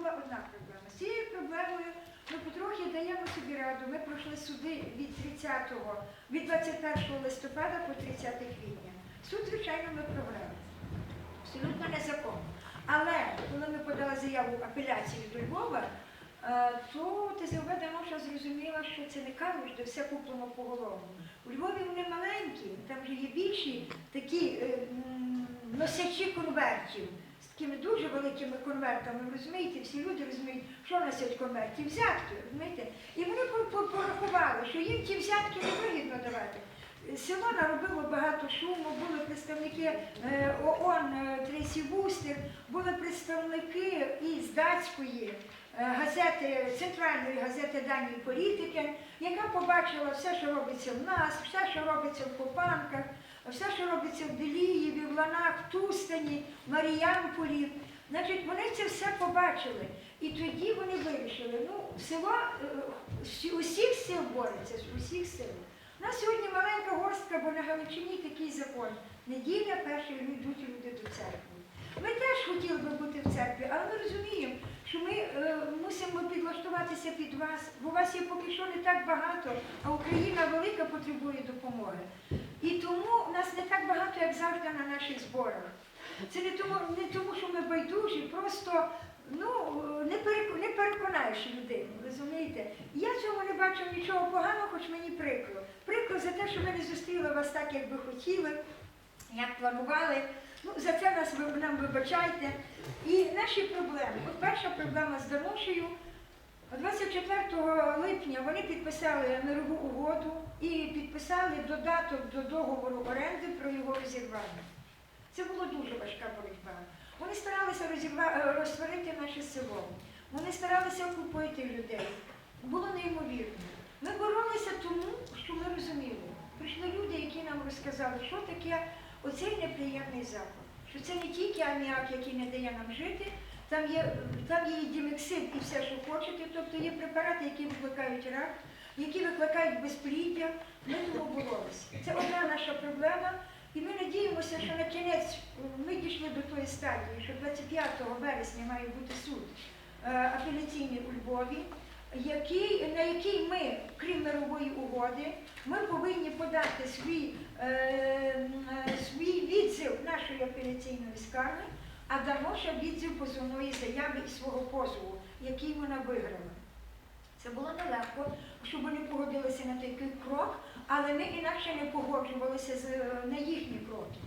була одна проблема. З цією проблемою ми потрохи даємо собі раду. Ми пройшли суди від 30 від 21 листопада по 30 квітня. Суд, звичайно, ми програли. Абсолютно незаконно. Але коли ми подали заяву апеляції до Львова, е, то ТЗВ Даноша зрозуміла, що це не кажуть, де все куплено поголовно. У Львові вони маленькі, там же є більші такі е, носячі конвертів такими дуже великими конвертами. Розумієте, всі люди розуміють, що носять конверті, взятки, розумієте? І вони по- по- порахували, що їм ті взятки не вигідно давати. Село наробило багато шуму, були представники е, ООН е, Трейсі Вустер, були представники із датської е, газети, центральної газети даної політики, яка побачила все, що робиться в нас, все, що робиться в Копанках, все, що робиться в Делієві, в Ланах, в Тустані, в Маріямполі. Значить, вони це все побачили. І тоді вони вирішили, ну, село, е, усіх сил бореться, з усіх сил. У нас сьогодні маленька горстка, бо на Галичині такий закон. Неділя перші йдуть люди до церкви. Ми теж хотіли би бути в церкві, але ми розуміємо, що ми е, мусимо підлаштуватися під вас, бо вас є поки що не так багато, а Україна велика потребує допомоги. І тому нас не так багато, як завжди на наших зборах. Це не тому, не тому що ми байдужі, просто ну, не, не переконаєш людину, розумієте? Я в цьому не бачу нічого поганого, хоч мені прикро. Прикро за те, що ми не зустріли вас так, як би хотіли, як планували. Ну, за це нас ви нам вибачайте. І наші проблеми. От перша проблема з Даношею. 24 липня вони підписали мирову угоду і підписали додаток до договору оренди про його розірвання. Це була дуже важка боротьба. Вони старалися розірва- е, розсварити наше село. Вони старалися окупити людей. Було неймовірно. Ми боролися тому, що ми розуміли. Прийшли люди, які нам розказали, що таке оцей неприємний запах. Що це не тільки аміак, який не дає нам жити, там є, там є дімексид, і все, що хочете, тобто є препарати, які викликають рак, які викликають безпліддя. Ми тому боролися. Це одна наша проблема. І ми надіємося, що на кінець е, ми дійшли до тої стадії, що 25 вересня має бути суд е, апеляційний у Львові, який, на який ми, крім мирової угоди, ми повинні подати свій, е, е, свій відзив нашої апеляційної скарги, а Даноша відзив позовної заяви і свого позову, який вона виграла. Це було нелегко, щоб вони погодилися на такий крок, але ми інакше не погоджувалися з, на їхні кроки.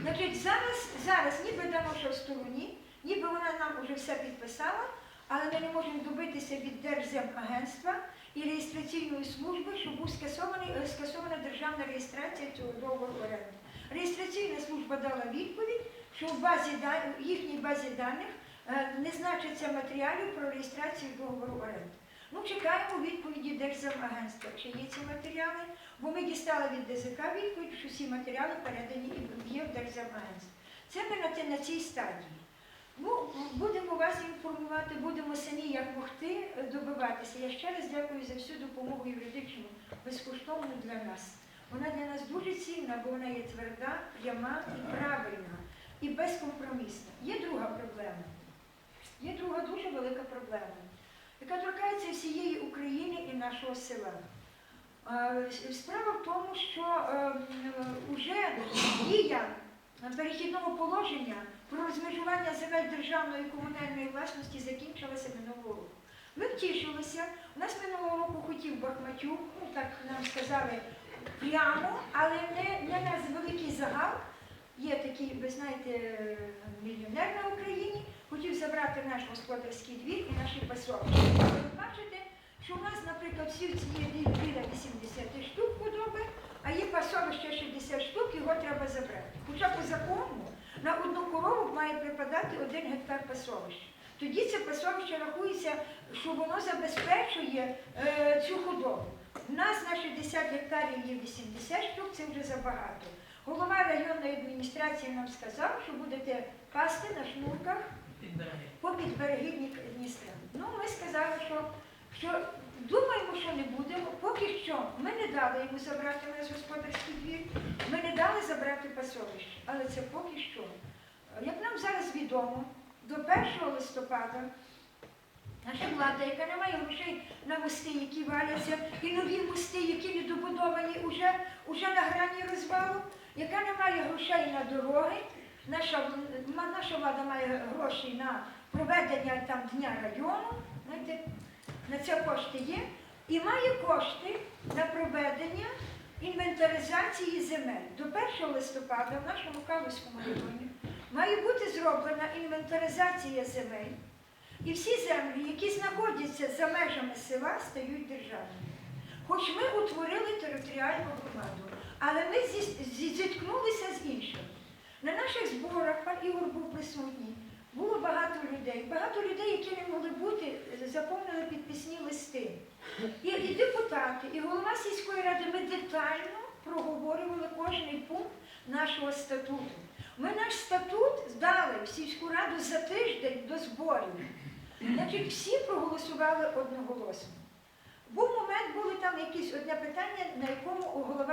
Значить, зараз, зараз ніби Даноша в стороні, ніби вона нам вже все підписала, але ми не можемо добитися від Держземагентства і реєстраційної служби, щоб скасований, е, скасована державна реєстрація цього договору оренди. Реєстраційна служба дала відповідь, що в базі в їхній базі даних е, не значиться матеріалів про реєстрацію договору оренди. Ну, чекаємо відповіді Держземагентства, чи є ці матеріали, бо ми дістали від ДЗК відповідь, що всі матеріали передані і є в Держземагентстві. Це ми на, на цій стадії. Ну, будемо вас інформувати, будемо самі як могти е, добиватися. Я ще раз дякую за всю допомогу юридичну, безкоштовну для нас. Вона для нас дуже цінна, бо вона є тверда, пряма і правильна, і безкомпромісна. Є друга проблема. Є друга дуже велика проблема, яка торкається всієї України і нашого села. Е, Справа в тому, що вже дія перехідного положення про розмежування земель державної і комунальної власності закінчилася минулого року. Ми втішилися. У нас минулого року хотів Бахматюк, ну так нам сказали прямо, але не, не на великий загал. Є такий, ви знаєте, мільйонер на Україні, хотів забрати наш господарський двір і наші пасовища. Ви бачите, що у нас, наприклад, всі ці біля 80 штук худоби, а є пасовище 60 штук, його треба забрати. Хоча по закону на одну корову має припадати один гектар пасовища. Тоді це пасовище рахується, що воно забезпечує е, цю худобу. У нас на 60 гектарів є 80 штук, це вже забагато. Голова районної адміністрації нам сказав, що будете пасти на шнурках попід береги Дні- Дністра. Ну, ми сказали, що, що думаємо, що не будемо. Поки що ми не дали йому забрати наш господарський двір, ми не дали забрати пасовище. Але це поки що. Як нам зараз відомо, до 1 листопада Наша влада, яка не має грошей на мости, які валяться, і нові мости, які не добудовані уже, уже на грані розвалу, яка не має грошей на дороги, наша, наша влада має гроші на проведення там дня району, знаєте, на це кошти є, і має кошти на проведення інвентаризації земель. До 1 листопада в нашому Калузькому районі має бути зроблена інвентаризація земель. І всі землі, які знаходяться за межами села, стають державними. Хоч ми утворили територіальну громаду, але ми зі- зі- зіткнулися з іншим. На наших зборах пан Ігор був присутній. Було багато людей. Багато людей, які не могли бути, заповнили підписні листи. І, і депутати, і голова сільської ради ми детально проговорювали кожний пункт нашого статуту. Ми наш статут здали в сільську раду за тиждень до зборів. Значить, всі проголосували одноголосно. Був момент, були там якісь одне питання, на якому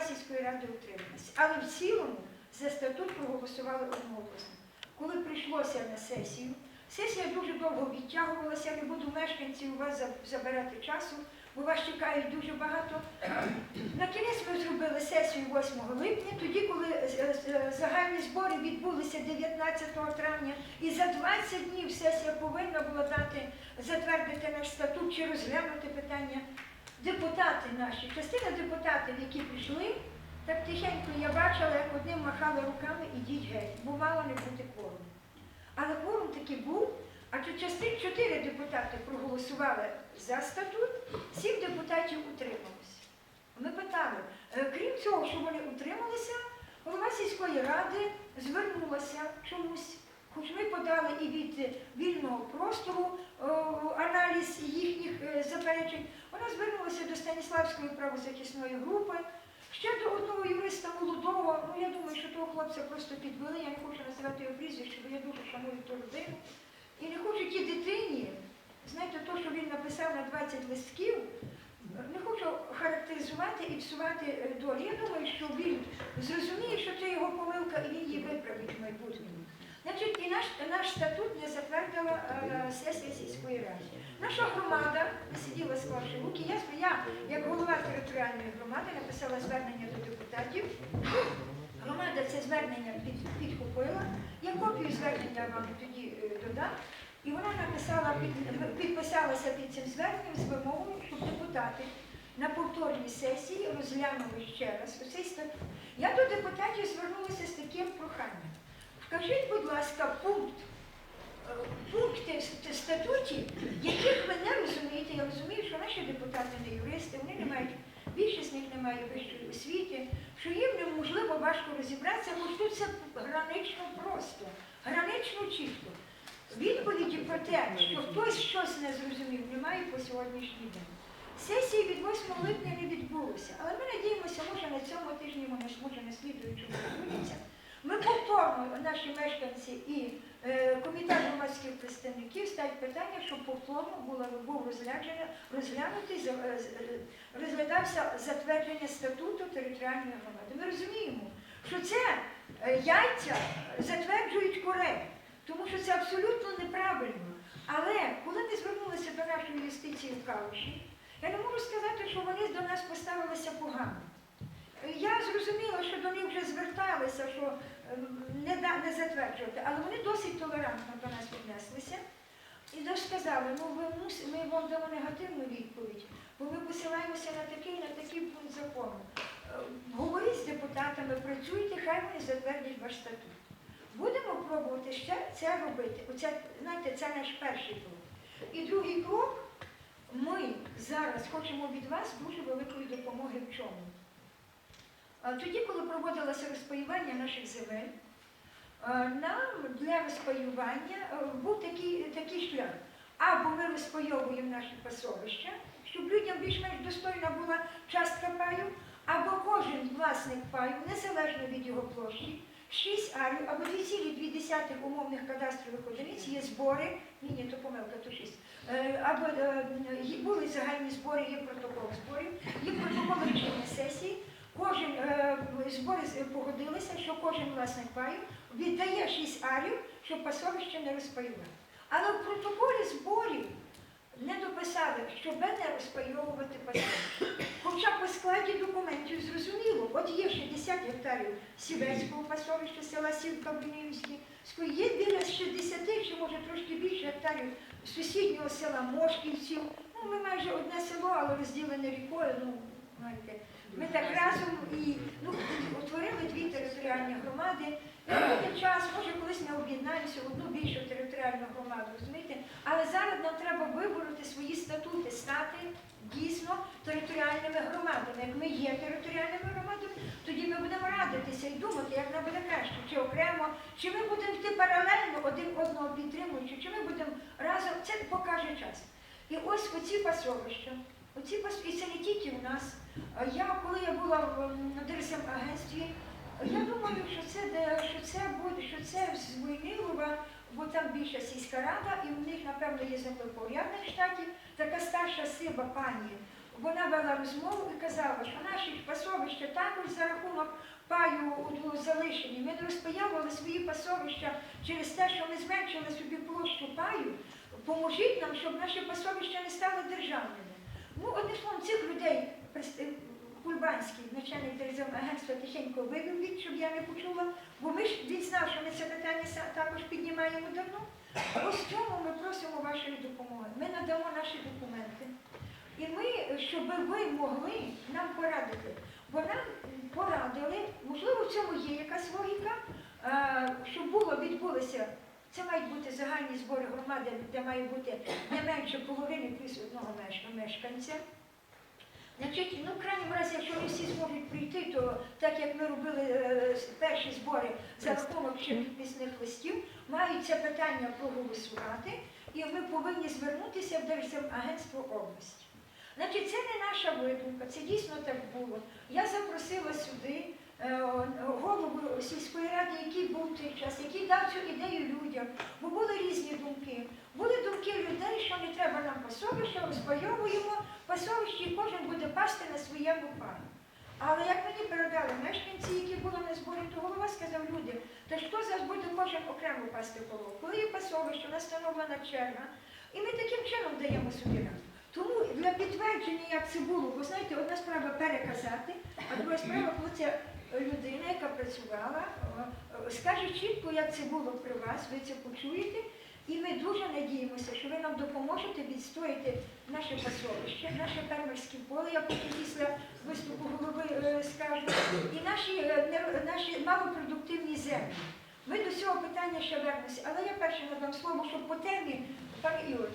голова сільської ради утрималася. Але в цілому за статут проголосували одноголосно. Коли прийшлося на сесію, сесія дуже довго відтягувалася, не буду мешканців у вас забирати часу, бо вас чекають дуже багато. На кінець ми зробили сесію 8 липня, тоді, коли е, е, загальні збори відбулися 19 травня, і за 20 днів сесія повинна була дати затвердити наш статут чи розглянути питання. Депутати наші, частина депутатів, які прийшли, так тихенько я бачила, як одним махали руками, ідіть геть, бо мало не бути кворуму. Але кворум таки був, а тут частин чотири депутати проголосували за статут, сім депутатів утрималися. Ми питали, е, крім цього, що вони утрималися, голова сільської ради звернулася чомусь, хоч ми подали і від е, вільного простору о, аналіз їхніх е, заперечень, вона звернулася до Станіславської правозахисної групи. Ще до одного юриста молодого, ну я думаю, що того хлопця просто підвели, я не хочу називати його прізвище, бо я дуже шаную ту людину. І не хочу тій дитині, знаєте, то, що він написав на 20 листків, не хочу характеризувати і псувати е, долі. Я думаю, що він зрозуміє, що це його помилка, і він її виправить в майбутньому. Значить, і наш, наш статут не затвердила е, сесія сільської ради. Наша громада сиділа склавши руки. Я, я, як голова територіальної громади, написала звернення до депутатів. Громада це звернення під, підхопила. Я копію звернення вам тоді е, додам. І вона написала, під, підписалася під цим зверненням з вимогою, щоб депутати на повторній сесії розглянули ще раз оцей статут. Я до депутатів звернулася з таким проханням. Вкажіть, будь ласка, пункт, е, пункти статуті, яких ви не розумієте. Я розумію, що наші депутати не юристи, вони не мають, більшість з них не має вищої освіти, що їм неможливо важко розібратися, бо тут це гранично просто, гранично чітко. Відповіді про те, що хтось щось не зрозумів, немає по сьогоднішній день. Сесії від 8 липня не відбулося, але ми надіємося, може на цьому тижні, може на слідуючому відбудеться. Ми повторно, наші мешканці і е, комітет громадських представників ставить питання, щоб повторно було, був розглянутий, е, е, розглядався затвердження статуту територіальної громади. Ми розуміємо, що це яйця затверджують корей, тому що це абсолютно неправильно. Але коли ми звернулися до нашої юстиції в Калуші, я не можу сказати, що вони до нас поставилися погано. Я зрозуміла, що до них вже зверталися, що ем, не, не затверджувати, але вони досить толерантно до нас віднеслися. І дощ сказали, ну ви мус- ми вам дамо негативну відповідь, бо ми посилаємося на такий, на такий пункт закону. Е, Говоріть з депутатами, працюйте, хай вони затвердять ваш статут. Будемо пробувати ще це робити. Оце, знаєте, це наш перший крок. І другий крок, ми зараз хочемо від вас дуже великої допомоги в чому? А Тоді, коли проводилося розпаювання наших земель, е, нам для розпаювання е, був такий, такий шлях. Або ми розпайовуємо наші пасовища, щоб людям більш-менш достойна була частка паю, або кожен власник паю, незалежно від його площі, 6 арів або 2,2 умовних кадастрових одиниць є збори, ні, ні, то помилка, то 6. Е, Або е, були загальні збори, є протокол зборів, є протокол рішення сесії. Кожен е, збори погодилися, що кожен власник паю віддає 6 арів, щоб пасовище не розпаювати. Але в протоколі зборів написали, щоб не розпайовувати пасовище. Хоча по складі документів зрозуміло, от є 60 гектарів сівецького пасовища села Сівка Бунівської, є біля 60 чи може трошки більше гектарів сусіднього села Мошківців. Ну, ми майже одне село, але розділене рікою. Ну, знаєте, ми так разом і ну, утворили дві територіальні громади. Буде час, може колись ми об'єднаємося в одну більшу територіальну громаду, розумієте? Але зараз нам треба вибороти свої статути, стати дійсно територіальними громадами. Як ми є територіальними громадами, тоді ми будемо радитися і думати, як нам буде краще, чи окремо, чи ми будемо йти паралельно один одного підтримуючи, чи ми будемо разом. Це покаже час. І ось оці пасовища, оці тільки в нас. Я, коли я була в м, дрсм агентстві, я думаю, що це що це буде, що це з Войнилова, бо там більша сільська рада, і в них, напевно, є землепорядник в штаті, така старша сива пані. Вона вела розмову і казала, що наші пасовища також за рахунок паю залишені. Ми не розпаявували свої пасовища через те, що ми зменшили собі площу паю. Поможіть нам, щоб наші пасовища не стали державними. Ну, одним словом, цих людей Кульбанський, начальник державного агентства, тихенько вивів щоб я не почула, бо ми ж він знав, що ми це питання також піднімаємо давно. Ось цьому ми просимо вашої допомоги. Ми надамо наші документи. І ми, щоб ви могли нам порадити. Бо нам порадили, можливо, в цьому є якась логіка, е, щоб було, відбулося. Це мають бути загальні збори громади, де має бути не менше половини плюс одного мешканця. Значить, ну, в крайньому разі, якщо не всі зможуть прийти, то так як ми робили е, перші збори за рахунок ще підписних листів, мають це питання проголосувати, і ми повинні звернутися в Держземагентство області. Значить, це не наша видумка, це дійсно так було. Я запросила сюди голову сільської ради, який був той час, який дав цю ідею людям, бо були різні думки. Були думки людей, що не треба нам пасовища, розпайовуємо пасовище, і кожен буде пасти на своєму пані. Але як мені передали мешканці, які були на зборі, то голова сказав люди, та хто зараз буде кожен окремо пасти корову? Коли є пасовище, у черга, і ми таким чином даємо собі раду. Тому для підтвердження, як це було, бо знаєте, одна справа переказати, а друга справа, коли це людина, яка працювала, скаже чітко, як це було при вас, ви це почуєте. І ми дуже надіємося, що ви нам допоможете відстояти наше пасовище, наше фермерське поле, я потім після виступу голови е, скажу, і наші, е, наші малопродуктивні землі. Ми до цього питання ще вернемося, але я перше надам слово, щоб по темі, пане Ігор,